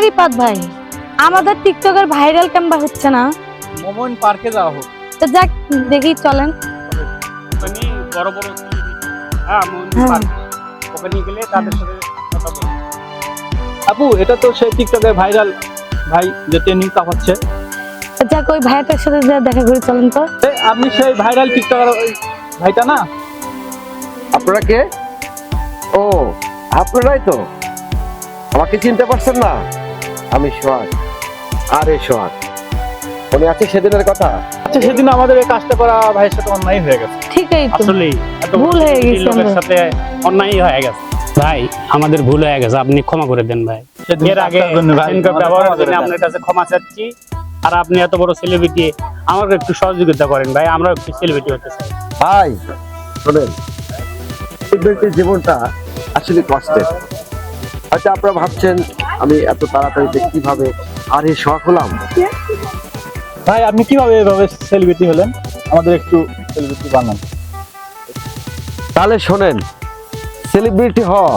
এই রিপাত ভাই আমাদের টিকটকের ভাইরাল ক্যাম্পা হচ্ছে না? মোমন পার্কে যাওয়া হোক। তো যাক দেখি চলেন। ওখানে বড় বড় হ্যাঁ। মোহন হ্যাঁ। পার্ক। ওখানে গেলে তাদের সাথে কথা বলব আপু এটা তো সেই টিকটকের ভাইরাল ভাই যে ট্রেনিং কাপাচ্ছে যাক ওই ভাইটার সাথে যা দেখা করে চলেন তো। আপনি সেই ভাইরাল টিকটকার ওই ভাইটা না? আপনারা কে? ও আপনারাই তো? আমাকে চিনতে পারছেন না। আমি সোহাগ। আরে সোহাগ। মনে আছে সেদিনের কথা? আচ্ছা সেদিন আমাদের এই কাজটা করা ভাইয়ের সাথে অন্যায় হয়ে গেছে। ঠিকই তো। আসলে ভুল হয়ে গেছে লোকের সাথে অন্যায় হয়ে গেছে। ভাই আমাদের ভুল হয়ে গেছে আপনি ক্ষমা করে দেন ভাই। এর আগে জন্য ব্যবহারের আপনার কাছে ক্ষমা চাচ্ছি। আর আপনি এত বড় সেলিব্রিটি আমাকে একটু সহযোগিতা করেন ভাই আমরা একটু সেলিব্রিটি হতে চাই। ভাই শোনেন সেলিব্রিটির জীবনটা আসলে কষ্টের। হয়তো আপনারা ভাবছেন আমি এত তাড়াতাড়ি কীভাবে আর এই শখ হলাম? ভাই আপনি কীভাবে এভাবে সেলিব্রিটি হলেন? আমাদের একটু সেলিব্রিটি বানান। তাহলে শোনেন সেলিব্রিটি হওয়া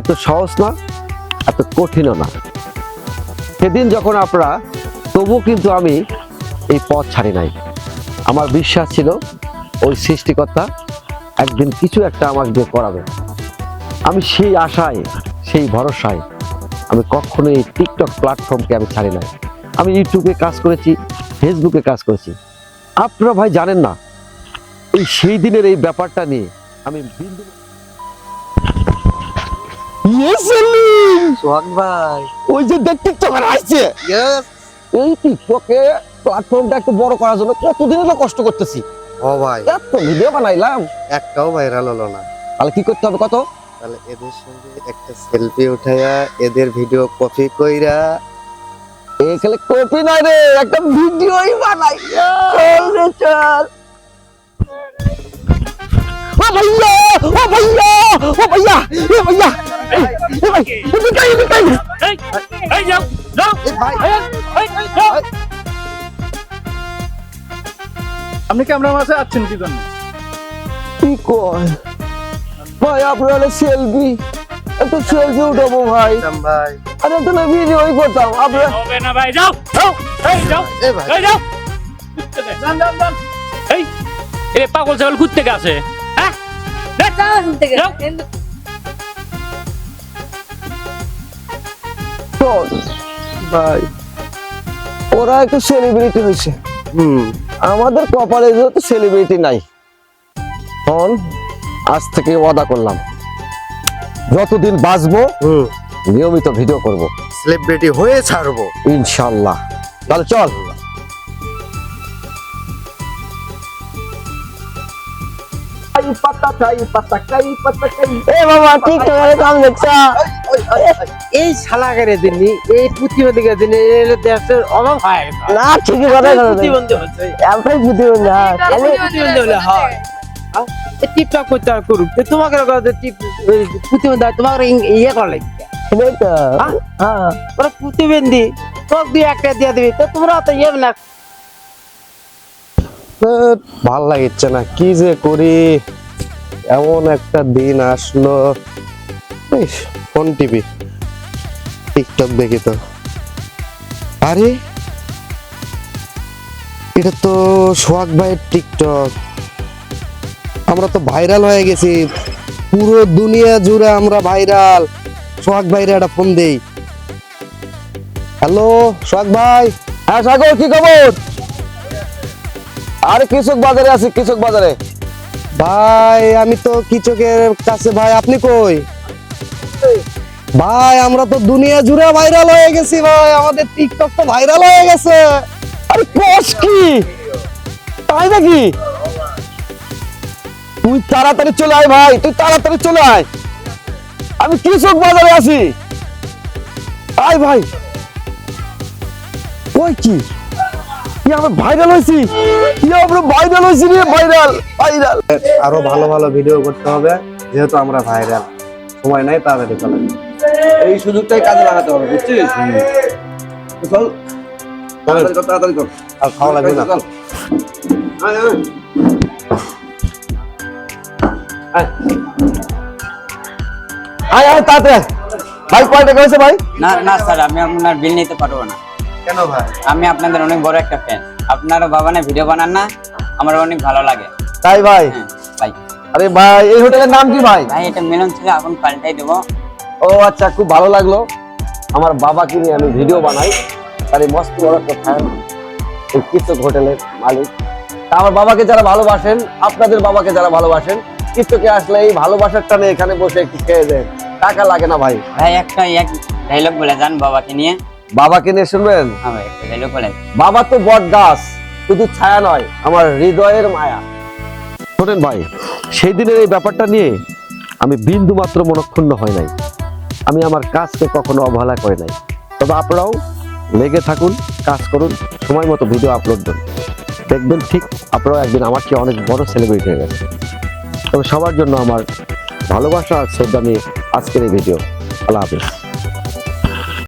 এত সহজ না এত কঠিনও না। সেদিন যখন আপনারা তবু কিন্তু আমি এই পথ ছাড়ি নাই। আমার বিশ্বাস ছিল ওই সৃষ্টিকর্তা একদিন কিছু একটা আমাকে দিয়ে করাবে। আমি সেই আশায় সেই ভরসায় আমি কখনো এই টিকটক প্ল্যাটফর্মকে আমি ছাড়ি নাই। আমি ইউটিউবে কাজ করেছি ফেসবুকে কাজ করেছি। আপনারা ভাই জানেন না এই সেই দিনের এই ব্যাপারটা নিয়ে আমি বিন্দু সোহাগ ভাই। ওই যে দেখ টিকটকার আসছে। এই টিকটকে প্ল্যাটফর্মটা একটু বড় করার জন্য কতদিন হলো কষ্ট করতেছি। ও ভাই। এত ভিডিও বানাইলাম। একটাও ভাইরাল হলো না। তাহলে কি করতে হবে কত? তাহলে এদের সঙ্গে একটা সেলফি উঠাইয়া এদের ভিডিও কপি কইরা এখানে কপি নাই রে একটা ভিডিওই বানাই। চল রে চল। ও ভাইয়া ও ভাইয়া ও ভাইয়া এ ভাইয়া এ ভাই এদিকে এদিকে এই এই যাও যাও। ভাই। এই, এই, এই, যাও। আপনি ক্যামেরার মাঝে আছেন কি জন্য? কি কয়? ভাই আপনারা সেলফি একটা সেলফি উঠাবো ভাই। ভাই। আর একটা না ভিডিওই করতাম। আপনারা হবে না ভাই যাও যাও এই যাও এ ভাই। এই যাও। যান যান যান। এই এ পাগল ছাগল ঘুরতে গেছে। হ্যাঁ? যাও। শোন ভাই। ওরা একটু সেলিব্রিটি হয়েছে। হুম। আমাদের কপালে যেহেতু সেলিব্রিটি নাই। আজ থেকে ওয়াদা করলাম। যতদিন বাঁচবো নিয়মিত ভিডিও করব। সেলিব্রিটি হয়ে ছাড়বো। ইনশাল্লাহ তাহলে চল। এই দিনই এই প্রতিবন্ধীকে দিনে দেশের অভাব হয় না ঠিকই কথা প্রতিবন্ধী হচ্ছে। হ্যাঁ। প্রতিবন্ধী হলে হয়। করতে আর করুক। তোমাকে টিপ প্রতিবন্ধী তোমাকে ইয়ে করা লাগবে সেটাই তো। ওরা প্রতিবন্ধী তোক দিয়ে একটা দিয়ে দিবি তো তোমরা তো ইয়ে না। ভালো লাগছে না কি যে করি? এমন একটা দিন আসলো। কোন টিভি টিকটক দেখি তো। আরে এটা তো সোহাগ ভাইয়ের টিকটক আমরা তো ভাইরাল হয়ে গেছি। পুরো দুনিয়া জুড়ে আমরা ভাইরাল সোহাগ ভাইরে একটা ফোন দেই। হ্যালো সোহাগ ভাই। হ্যাঁ সাগর, কি খবর? আরে কৃষক বাজারে আছি, কৃষক বাজারে। ভাই, আমি তো কৃষকের কাছে, ভাই, আপনি কই? ভাই, আমরা তো দুনিয়া জুড়ে ভাইরাল হয়ে গেছি, ভাই। আমাদের টিকটক তো ভাইরাল হয়ে গেছে। আরে কস কি? তাই নাকি? তুই তাড়াতাড়ি চলে আয় ভাই তুই তাড়াতাড়ি চলে আয়। আমি কৃষক বাজারে আছি। আয় ভাই। ওই কি? আমরা ভাইরাল হয়েছি? কি আমরা ভাইরাল হয়েছি রে ভাইরাল ভাইরাল আরও ভালো ভালো ভিডিও করতে হবে যেহেতু আমরা ভাইরাল সময় নাই তাড়াতাড়ি চলে এই সুযোগটাই কাজে লাগাতে হবে বুঝছিস? চল তাড়াতাড়ি কর তাড়াতাড়ি কর। আর খাওয়া লাগবে না। চল আয়। আয় তাড়াতাড়ি ভাই কয় টাকা হয়েছে ভাই? না না স্যার আমি আপনার বিল নিতে পারব না। কেন ভাই? আমি আপনাদের অনেক বড় একটা ফ্যান আপনারা বাবা না ভিডিও বানান না আমার অনেক ভালো লাগে। তাই ভাই? হ্যাঁ ভাই। আরে ভাই এই হোটেলের নাম কি ভাই? ভাই এটা মিলন ছিল এখন পাল্টাই দেবো। ও আচ্ছা খুব ভালো লাগল। আমার বাবাকে নিয়ে আমি ভিডিও বানাই। তার এই মস্ত বড় একটা ফ্যান এই হোটেলের মালিক। আমার বাবাকে যারা ভালোবাসেন আপনাদের বাবাকে যারা ভালোবাসেন কৃষকে আসলে এই ভালোবাসার টানে এখানে বসে একটু খেয়ে দেন টাকা লাগে না ভাই। ভাই একটা এক ডায়লগ বলে যান বাবাকে নিয়ে। বাবাকে নিয়ে শুনবেন? হ্যাঁ ভাই একটা ডায়লগ বলে। বাবা তো বট গাছ শুধু ছায়া নয় আমার হৃদয়ের মায়া। শোনেন ভাই সেই দিনের এই ব্যাপারটা নিয়ে আমি বিন্দু মাত্র মনক্ষুণ্ণ হয় নাই। আমি আমার কাজকে কখনো অবহেলা করে নাই। তবে আপনারাও লেগে থাকুন কাজ করুন সময় মতো ভিডিও আপলোড দেন দেখবেন ঠিক আপনারাও একদিন আমার চেয়ে অনেক বড় সেলিব্রিটি হয়ে গেছে তবে সবার জন্য আমার ভালোবাসা আর শ্রদ্ধা নিয়ে আজকের এই ভিডিও। আল্লাহ হাফিজ।